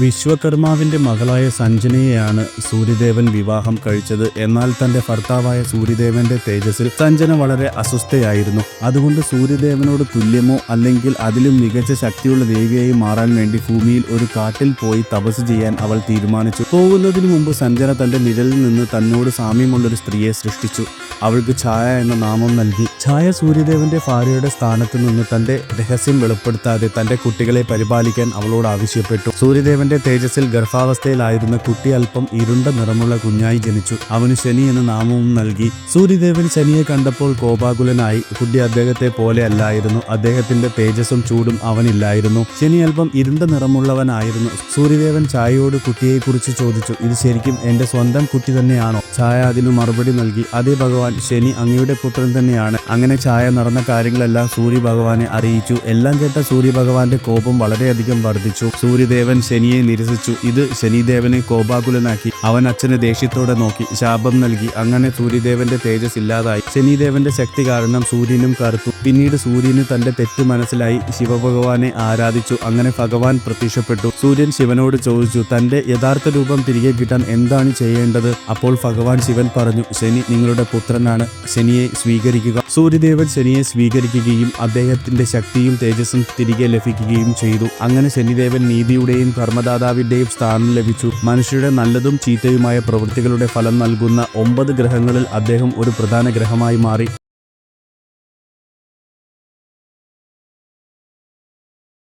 വിശ്വകർമാവിന്റെ മകളായ സഞ്ജനയെയാണ് സൂര്യദേവൻ വിവാഹം കഴിച്ചത്. എന്നാൽ തന്റെ ഭർത്താവായ സൂര്യദേവന്റെ തേജസ്സിൽ സഞ്ജന വളരെ അസ്വസ്ഥയായിരുന്നു. അതുകൊണ്ട് സൂര്യദേവനോട് തുല്യമോ അല്ലെങ്കിൽ അതിലും മികച്ച ശക്തിയുള്ള ദേവിയായി മാറാൻ വേണ്ടി ഭൂമിയിൽ ഒരു കാട്ടിൽ പോയി തപസ് ചെയ്യാൻ അവൾ തീരുമാനിച്ചു. പോകുന്നതിനു മുമ്പ് സഞ്ജന തന്റെ നിഴലിൽ നിന്ന് തന്നോട് സാമ്യമുള്ളൊരു സ്ത്രീയെ സൃഷ്ടിച്ചു. അവൾക്ക് ഛായ എന്ന നാമം നൽകി. ഛായ സൂര്യദേവന്റെ ഭാര്യയുടെ സ്ഥാനത്ത് നിന്ന് തന്റെ രഹസ്യം വെളിപ്പെടുത്താതെ തന്റെ കുട്ടികളെ പരിപാലിക്കാൻ അവളോട് ആവശ്യപ്പെട്ടു. സൂര്യദേവന്റെ തേജസ്സിൽ ഗർഭാവസ്ഥയിലായിരുന്ന കുട്ടി അല്പം ഇരുണ്ട നിറമുള്ള കുഞ്ഞായി ജനിച്ചു. അവന് ശനി എന്ന നാമവും നൽകി. സൂര്യദേവൻ ശനിയെ കണ്ടപ്പോൾ കോപാകുലനായി. കുട്ടി അദ്ദേഹത്തെ പോലെ അല്ലായിരുന്നു. അദ്ദേഹത്തിന്റെ തേജസ്സും ചൂടും അവനില്ലായിരുന്നു. ശനി അല്പം ഇരുണ്ട നിറമുള്ളവനായിരുന്നു. സൂര്യദേവൻ ഛായയോട് കുട്ടിയെക്കുറിച്ച് ചോദിച്ചു. ഇത് ശരിക്കും എന്റെ സ്വന്തം കുട്ടി തന്നെയാണോ? ഛായ അതിനു മറുപടി നൽകി. അതേ ഭഗവാൻ ശനി അങ്ങയുടെ പുത്രൻ തന്നെയാണ്. അങ്ങനെ ഛായ നടന്ന കാര്യങ്ങളെല്ലാം സൂര്യ ഭഗവാനെ അറിയിച്ചു. എല്ലാം കേട്ട സൂര്യ ഭഗവാന്റെ കോപം വളരെയധികം വർദ്ധിച്ചു. സൂര്യദേവൻ ശനിയെ നിരസിച്ചു. ഇത് ശനിദേവനെ കോപാകുലനാക്കി. അവൻ അച്ഛന് ദേഷ്യത്തോടെ നോക്കി. ശാപം നൽകി. അങ്ങനെ സൂര്യദേവന്റെ തേജസ് ഇല്ലാതായി. ശനിദേവന്റെ ശക്തി കാരണം സൂര്യനും കറുത്തു. പിന്നീട് സൂര്യന് തന്റെ തെറ്റ് മനസ്സിലായി. ശിവഭഗവാനെ ആരാധിച്ചു. അങ്ങനെ ഭഗവാൻ പ്രത്യക്ഷപ്പെട്ടു. സൂര്യൻ ശിവനോട് ചോദിച്ചു തന്റെ യഥാർത്ഥ രൂപം തിരികെ കിട്ടാൻ എന്താണ് ചെയ്യേണ്ടത്? അപ്പോൾ ഭഗവാൻ ശിവൻ പറഞ്ഞു ശനി നിങ്ങളുടെ പുത്രനാണ്. ശനിയെ സ്വീകരിക്കുക. സൂര്യദേവൻ ശനിയെ സ്വീകരിക്കുകയും അദ്ദേഹത്തിന്റെ ശക്തിയും തേജസ്സും തിരികെ ലഭിക്കുകയും ചെയ്തു. അങ്ങനെ ശനിദേവൻ നീതിയുടെയും കർമ്മദാതാവിന്റെയും സ്ഥാനം ലഭിച്ചു. മനുഷ്യരുടെ നല്ലതും ചീത്തയുമായ പ്രവൃത്തികളുടെ ഫലം നൽകുന്ന ഒമ്പത് ഗ്രഹങ്ങളിൽ അദ്ദേഹം ഒരു പ്രധാന ഗ്രഹമായി മാറി.